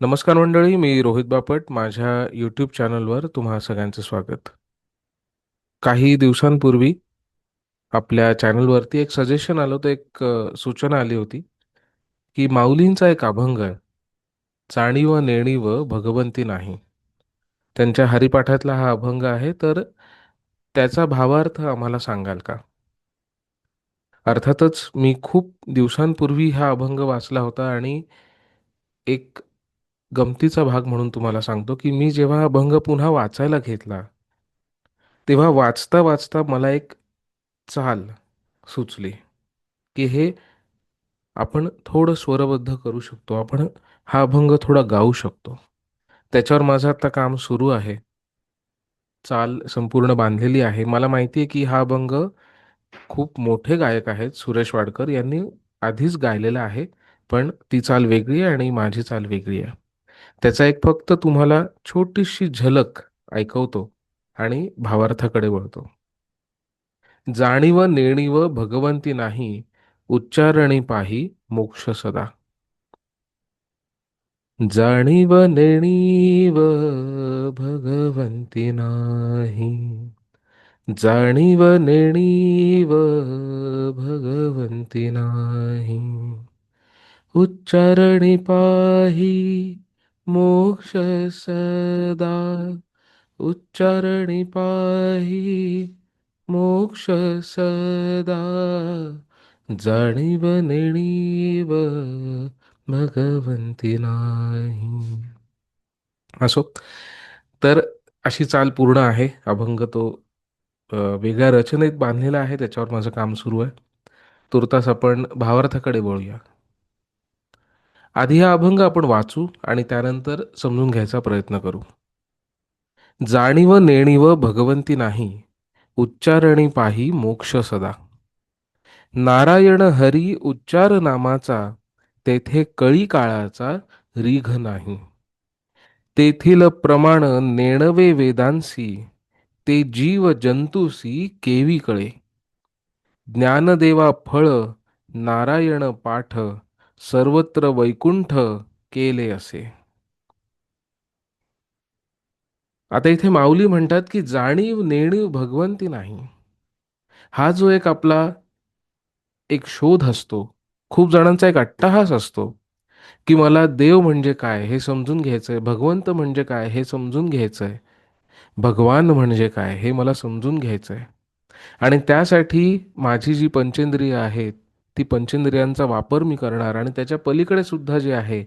नमस्कार मंडळी मी रोहित बापट. माझ्या यूट्यूब चॅनलवर तुम्हा सगळ्यांचं स्वागत. काही दिवसांपूर्वी आपल्या चॅनलवरती एक सजेशन आलं होतं एक सूचना आली होती की माऊलींचा एक अभंग आहे जाणीव नेणीव भगवंती नाही. त्यांच्या हरिपाठातला हा अभंग आहे तर त्याचा भावार्थ आम्हाला सांगाल का? अर्थातच मी खूप दिवसांपूर्वी हा अभंग वाचला होता आणि एक गमतीचा भाग म्हणून तुम्हाला सांगतो की मी जेव्हा अभंग पुन्हा वाचायला घेतला तेव्हा वाचता वाचता मला एक चाल सुचली की हे आपण थोडं स्वरबद्ध करू शकतो. आपण हा अभंग थोडा गाऊ शकतो. त्याच्यावर माझं आता काम सुरू आहे. चाल संपूर्ण बांधलेली आहे. मला माहिती आहे की हा अभंग खूप मोठे गायक आहेत. सुरेश वाडकर यांनी आधीच गायलेला आहे पण ती चाल वेगळी आहे आणि माझी चाल वेगळी आहे. त्याचा एक फक्त तुम्हाला छोटीशी झलक ऐकवतो आणि भावार्थाकडे वळतो. जाणीव नेणीव भगवंती नाही उच्चारणी पाही मोक्ष सदा. जाणीव नेणीव भगवंती नाही जाणीव नेणीव भगवंती नाही. उच्चारणी पाही मोक्ष सदा उच्चारणी पाही. मोक्ष सदा जाणीव नेणीव भगवंती नाही. असो. तर अशी चाल पूर्ण आहे. अभंग तो वेगळ्या रचनेत बांधलेला आहे. त्याच्यावर माझं काम सुरू आहे. तुर्तास आपण भावार्थाकडे वळूया. आधी हा अभंग आपण वाचू आणि त्यानंतर समजून घ्यायचा प्रयत्न करू. जाणीव नेणीव भगवंती नाही उच्चारणी पाही मोक्ष सदा. नारायण हरी उच्चार नामाचा तेथे कळी काळाचा रीघ नाही. तेथील प्रमाण नेणवे वेदांसी ते जीव जंतुसी केवी कळे. ज्ञानदेवा फळ नारायण पाठ सर्वत्र वैकुंठ केले असे. आता इथे माऊली म्हणतात की जाणीव नेणीव भगवंती नाही. हा जो एक आपला एक शोध असतो खूप जणांचा एक अट्टहास असतो की मला देव म्हणजे काय हे समजून घ्यायचंय भगवंत म्हणजे काय हे समजून घ्यायचंय भगवान म्हणजे काय हे मला समजून घ्यायचंय. आणि त्यासाठी माझी जी पंचेंद्रिय आहेत ती पंचेंद्रियांचा वापर मी करणार आणि त्याच्या पलीकडे सुद्धा जे आहे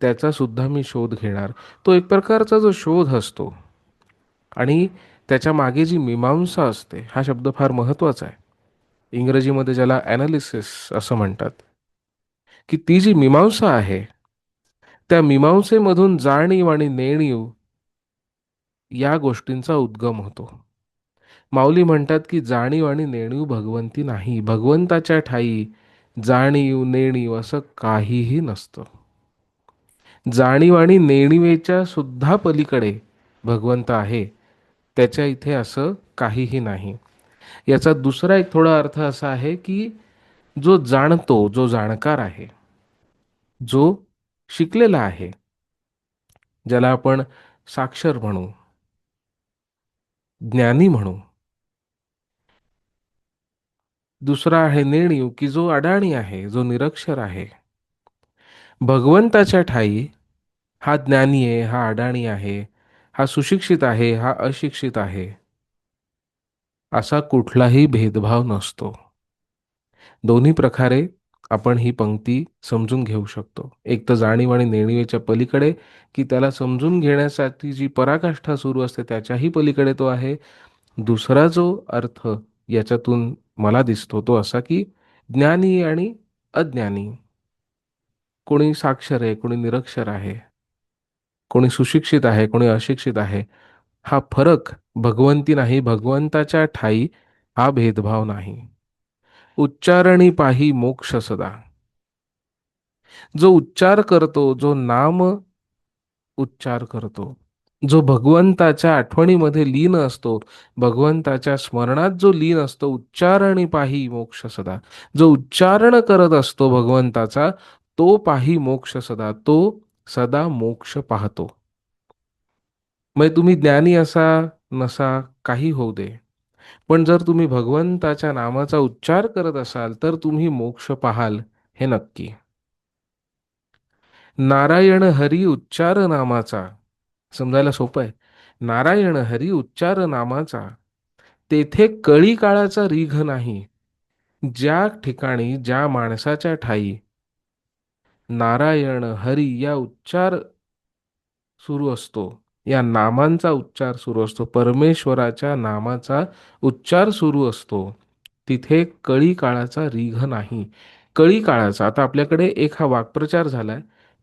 त्याचा सुद्धा मी शोध घेणार. तो एक प्रकारचा जो शोध असतो आणि त्याच्यामागे जी मीमांसा असते हा शब्द फार महत्त्वाचा आहे. इंग्रजीमध्ये ज्याला ॲनालिसिस असं म्हणतात की ती जी मीमांसा आहे त्या मीमांसेमधून जाणीव आणि नेणीव या गोष्टींचा उद्गम होतो. माऊली म्हणतात की जाणीव आणि नेणीव भगवंती नाही भगवंताच्या ठाई जाणीव नेणीव असं काहीही नसतं. जाणीव आणि नेणीवेच्या सुद्धा पलीकडे भगवंत आहे. त्याच्या इथे असं काहीही नाही. याचा दुसरा एक थोडा अर्थ असा आहे की जो जाणतो जो जाणकार आहे जो शिकलेला आहे ज्याला आपण साक्षर म्हणू ज्ञानी म्हणू दुसरा आहे नेणीव की जो अडाणी आहे जो निरक्षर आहे. भगवंताच्या ठाई हा ज्ञानी आहे हा अडाणी आहे हा सुशिक्षित आहे हा अशिक्षित आहे. असा कुठलाही भेदभाव नसतो. दोन्ही प्रकारे आपण ही पंक्ती समजून घेऊ शकतो. एक तर जाणीव आणि नेणिवेच्या पलीकडे की त्याला समजून घेण्यासाठी जी पराकाष्ठा सुरू असते त्याच्याही पलीकडे तो आहे. दुसरा जो अर्थ याच्यातून मला दिसतो तो असा की ज्ञानी आणि अज्ञानी. कोणी साक्षर आहे कोणी निरक्षर आहे कोणी सुशिक्षित आहे कोणी अशिक्षित आहे हा फरक भगवंती नाही भगवंताच्या ठाई हा भेदभाव नाही. उच्चारणी पाही मोक्ष सदा. जो उच्चार करतो जो नाम उच्चार करतो जो भगवंताच्या आठवणीमध्ये लीन असतो भगवंताच्या स्मरणात जो लीन असतो उच्चारणी पाही मोक्ष सदा. जो उच्चारण करत असतो भगवंताचा तो पाही मोक्ष सदा तो सदा मोक्ष पाहतो. मग तुम्ही ज्ञानी असा नसा काही होऊ दे. पण जर तुम्ही भगवंताच्या नामाचा उच्चार करत असाल तर तुम्ही मोक्ष पाहाल हे नक्की. नारायण हरी उच्चार नामाचा. समजायला सोपं आहे. नारायण हरी उच्चार नामाचा तेथे कळी काळाचा रीघ नाही. ज्या ठिकाणी ज्या माणसाच्या ठाई. नारायण हरी या उच्चार सुरू असतो. या नामांचा उच्चार सुरू असतो. परमेश्वराच्या नामाचा उच्चार सुरू असतो. तिथे कळी काळाचा रीघ नाही. कळी काळाचा आता आपल्याकडे एक हा वाक्प्रचार झालाय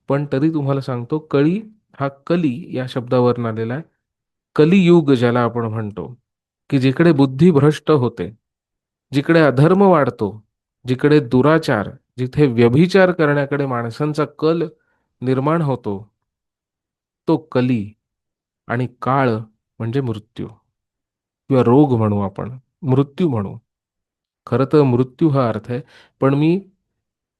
पण तरी तुम्हाला सांगतो कळी हा कली या शब्दावरून आलेला आहे. कलियुग ज्याला आपण म्हणतो की जिकडे बुद्धी भ्रष्ट होते जिकडे अधर्म वाढतो जिकडे दुराचार जिथे व्यभिचार करण्याकडे माणसांचा कल निर्माण होतो तो कली आणि काळ म्हणजे मृत्यू किंवा रोग म्हणू आपण मृत्यू म्हणू. खरं तर मृत्यू हा अर्थ आहे पण मी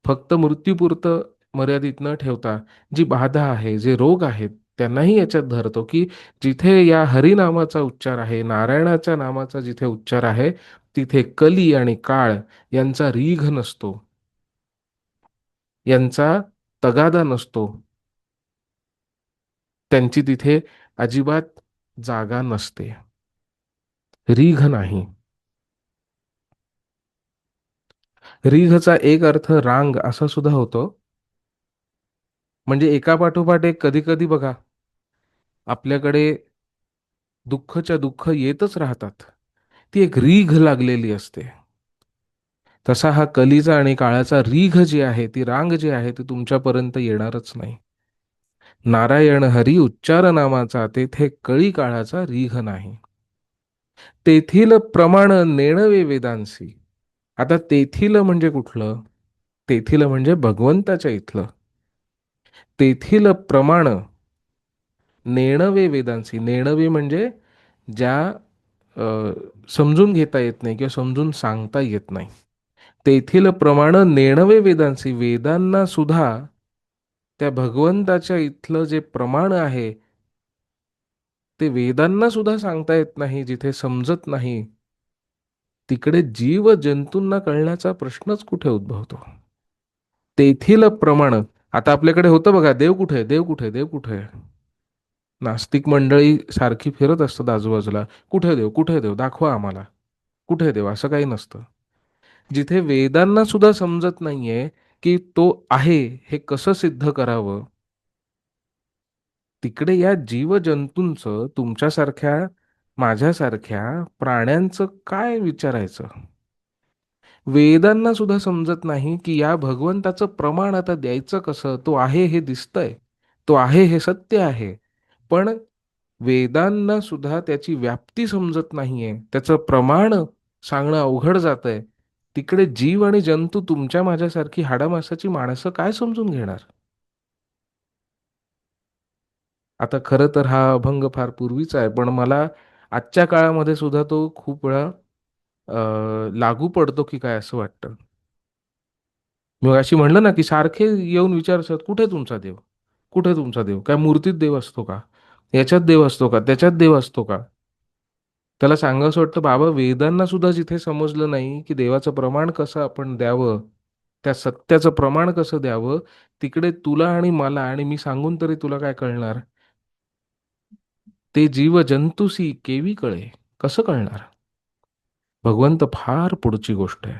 फक्त मृत्यूपुरतं मर्यादित न ठेवता जी बाधा आहे जे रोग आहेत त्यांनाही याच्यात धरतो की जिथे या हरिनामाचा उच्चार आहे नारायणाच्या नामाचा जिथे उच्चार आहे तिथे कली आणि काळ यांचा रीघ नसतो. यांचा तगादा नसतो. त्यांची तिथे अजिबात जागा नसते. रीघ नाही. रीघचा एक अर्थ रांग असा सुद्धा होतो म्हणजे एका पाठोपाठ एक कधी कधी बघा आपल्याकडे दुःखच्या दुःख येतच राहतात. ती एक रीघ लागलेली असते. तसा हा कलीचा आणि काळाचा रीघ जी आहे ती रांग जी आहे ती तुमच्यापर्यंत येणारच नाही. नारायण हरी उच्चार नामाचा तेथे कळी काळाचा रीघ नाही. तेथील प्रमाण नेणवे वेदांसी. आता तेथील म्हणजे कुठलं? तेथील म्हणजे भगवंताच्या इथलं. तेथील प्रमाण नेणवे वेदांसी. नेणवे म्हणजे ज्या समजून घेता येत नाही किंवा समजून सांगता येत नाही. तेथील प्रमाण नेणवे वेदांसी. वेदांना सुद्धा त्या भगवंताच्या इथलं जे प्रमाण आहे ते वेदांना सुद्धा सांगता येत नाही जिथे समजत नाही. तिकडे जीव जंतूंना कळण्याचा प्रश्नच कुठे उद्भवतो? तेथील प्रमाण आता आपल्याकडे होतं बघा देव कुठे देव कुठे देव कुठे नास्तिक मंडळी सारखी फिरत असतात आजूबाजूला. कुठे देव? कुठे देव? दाखवा आम्हाला. कुठे देव? असं काही नसतं. जिथे वेदांना सुद्धा समजत नाहीये की तो आहे हे कसं सिद्ध करावं? तिकडे या जीवजंतूंचं तुमच्यासारख्या माझ्यासारख्या प्राण्यांचं काय विचारायचं? वेदांना सुद्धा समजत नाही की या भगवंताचं प्रमाण आता द्यायचं कसं? तो आहे हे दिसतंय. तो आहे हे सत्य आहे. पण वेदांना सुद्धा त्याची व्याप्ती समजत नाहीये. त्याचं प्रमाण सांगणं अवघड जात आहे तिकडे जीव आणि जंतू तुमच्या माझ्यासारखी हाडामासाची माणसं काय समजून घेणार? आता खरं तर हा अभंग फार पूर्वीचा आहे पण मला आजच्या काळामध्ये सुद्धा तो खूप वेळा लागू पडतो की काय असं वाटतं? मी अशी म्हणलं ना की सारखे येऊन विचारतात कुठे तुमचा देव? कुठे तुमचा देव? काय मूर्तीत देव असतो का? याच्यात देव असतो का? त्याच्यात देव असतो का? त्याला सांगावंसं वाटतं बाबा वेदांना सुद्धा जिथे समजलं नाही की देवाचं प्रमाण कसं आपण द्यावं त्या सत्याचं प्रमाण कसं द्यावं तिकडे तुला आणि मला आणि मी सांगून तरी तुला काय कळणार? ते जीव जंतुसी केवी कळे कसं कळणार? भगवंत फार पुढची गोष्ट आहे.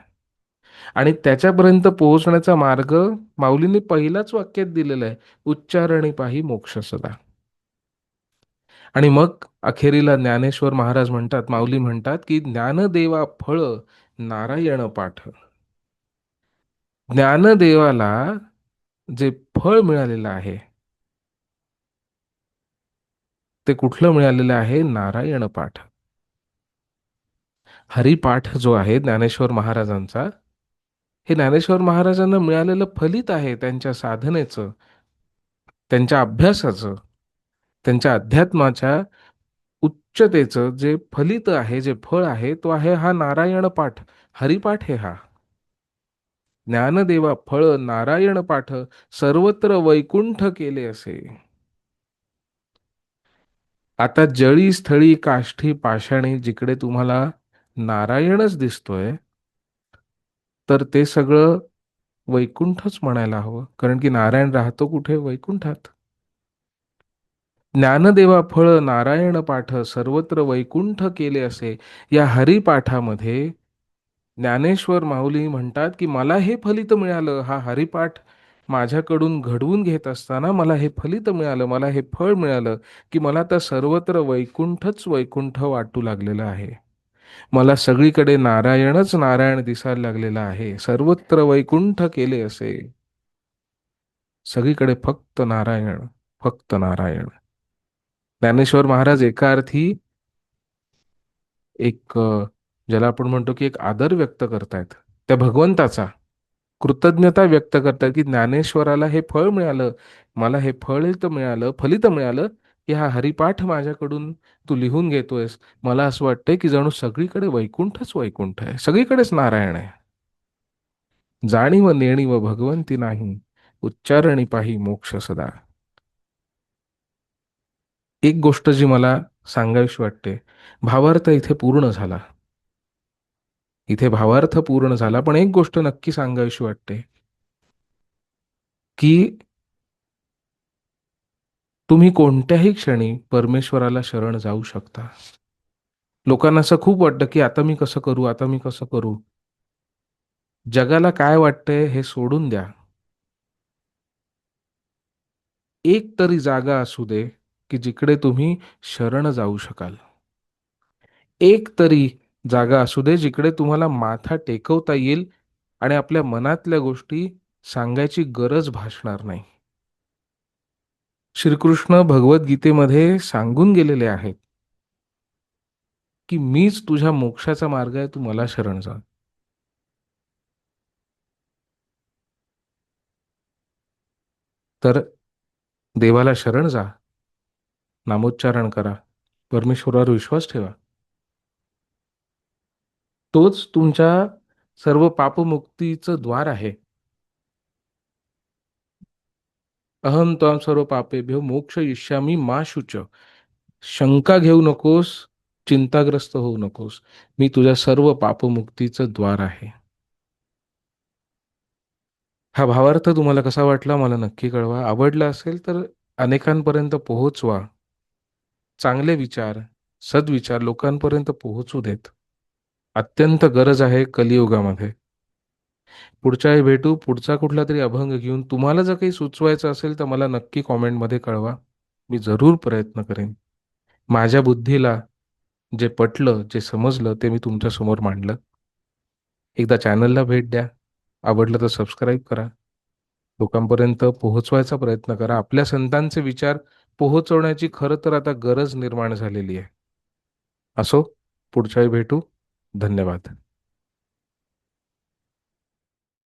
आणि त्याच्यापर्यंत पोहोचण्याचा मार्ग माऊलींनी पहिलाच वाक्यात दिलेला आहे उच्चारणी पाही मोक्ष सदा. आणि मग अखेरीला ज्ञानेश्वर महाराज म्हणतात माऊली म्हणतात की ज्ञानदेवा फळ नारायण पाठ. ज्ञानदेवाला जे फळ मिळालेलं आहे ते कुठलं मिळालेलं आहे? नारायण पाठ. हरिपाठ जो आहे ज्ञानेश्वर महाराजांचा हे ज्ञानेश्वर महाराजांना मिळालेलं फलित आहे त्यांच्या साधनेचं त्यांच्या अभ्यासाचं त्यांच्या अध्यात्माच्या उच्चतेचं जे फलित आहे जे फळ आहे तो आहे हा नारायण पाठ. हरिपाठ हे हा. ज्ञानदेवा फळ नारायण पाठ सर्वत्र वैकुंठ केले असे. आता जळी स्थळी काष्ठी पाषाणी जिकडे तुम्हाला नारायणच दिसतोय तर ते सगळं वैकुंठच म्हणायला हवं. कारण की नारायण राहतो कुठे? वैकुंठात. ज्ञानदेवा फळ नारायण पाठ सर्वत्र वैकुंठ केले असे. या हरिपाठामध्ये ज्ञानेश्वर माऊली म्हणतात की मला हे फलित मिळालं. हा हरिपाठ माझ्याकडून घडवून घेत असताना मला हे फलित मिळालं. मला हे फळ मिळालं की मला तर सर्वत्र वैकुंठच वैकुंठ वाटू लागलेलं आहे. मला सगळीकडे नारायणच नारायण दिसायला लागलेला आहे. सर्वत्र वैकुंठ केले असे. सगळीकडे फक्त नारायण फक्त नारायण. ज्ञानेश्वर महाराज एका अर्थी एक ज्याला आपण म्हणतो की एक आदर व्यक्त करतायत. त्या भगवंताचा कृतज्ञता व्यक्त करतात की ज्ञानेश्वराला हे फळ मिळालं मला हे फळित मिळालं फलित मिळालं की हा हरिपाठ माझ्याकडून तू लिहून घेतोयस. मला असं वाटतंय की जणू सगळीकडे वैकुंठच वैकुंठ आहे. सगळीकडेच नारायण आहे. जाणीव नेणीव भगवंती नाही. उच्चारणी पाही मोक्ष सदा. एक गोष्ट जी मला सांगावीशी वाटते. भावार्थ इथे पूर्ण झाला. इथे भावार्थ पूर्ण झाला. पण एक गोष्ट नक्की सांगावीशी वाटते. की तुम्ही कोणत्याही क्षणी परमेश्वराला शरण जाऊ शकता. लोकांना असं खूप वाटतं की आता मी कसं करू आता मी कसं करू? जगाला काय वाटतंय हे सोडून द्या. एक तरी जागा असू दे की जिकडे तुम्ही शरण जाऊ शकाल. एक तरी जागा असू दे जिकडे तुम्हाला माथा टेकवता येईल आणि आपल्या मनातल्या गोष्टी सांगायची गरज भासणार नाही. श्रीकृष्ण भगवद्गीतेमध्ये सांगून गेलेले आहेत की मीच तुझ्या मोक्षाचा मार्ग आहे तू मला शरण जा. तर देवाला शरण जा नामोच्चारण करा परमेश्वरावर विश्वास ठेवा. तोच तुमच्या सर्व पापमुक्तीचं द्वार आहे. अहम त्वाम सर्व पापेभ्यो मोक्ष इष्यामी मा शुच. शंका घेऊ नकोस चिंताग्रस्त होऊ नकोस. मी तुझ्या सर्व पापमुक्तीचं द्वार आहे. हा भावार्थ तुम्हाला कसा वाटला मला नक्की कळवा. आवडला असेल तर अनेकांपर्यंत पोहोचवा. चांगले विचार सद्विचार लोकांपर्यंत पोहोचू देत. अत्यंत गरज आहे कलियुगामध्ये. पुढच्या वेळी भेटू. पुढचा कुठला तरी अभंग घेऊन तुम्हाला जर काही सुचवायचं असेल तर मला नक्की कॉमेंटमध्ये कळवा. मी जरूर प्रयत्न करेन. माझ्या बुद्धीला जे पटलं जे समजलं ते मी तुमच्यासमोर मांडलं. एकदा चॅनलला भेट द्या. आवडलं तर सबस्क्राईब करा. लोकांपर्यंत पोहोचवायचा प्रयत्न करा. आपल्या संतांचे विचार पोहोचवण्याची खरं तर आता गरज निर्माण झालेली आहे. असो पुढच्याही भेटू. धन्यवाद.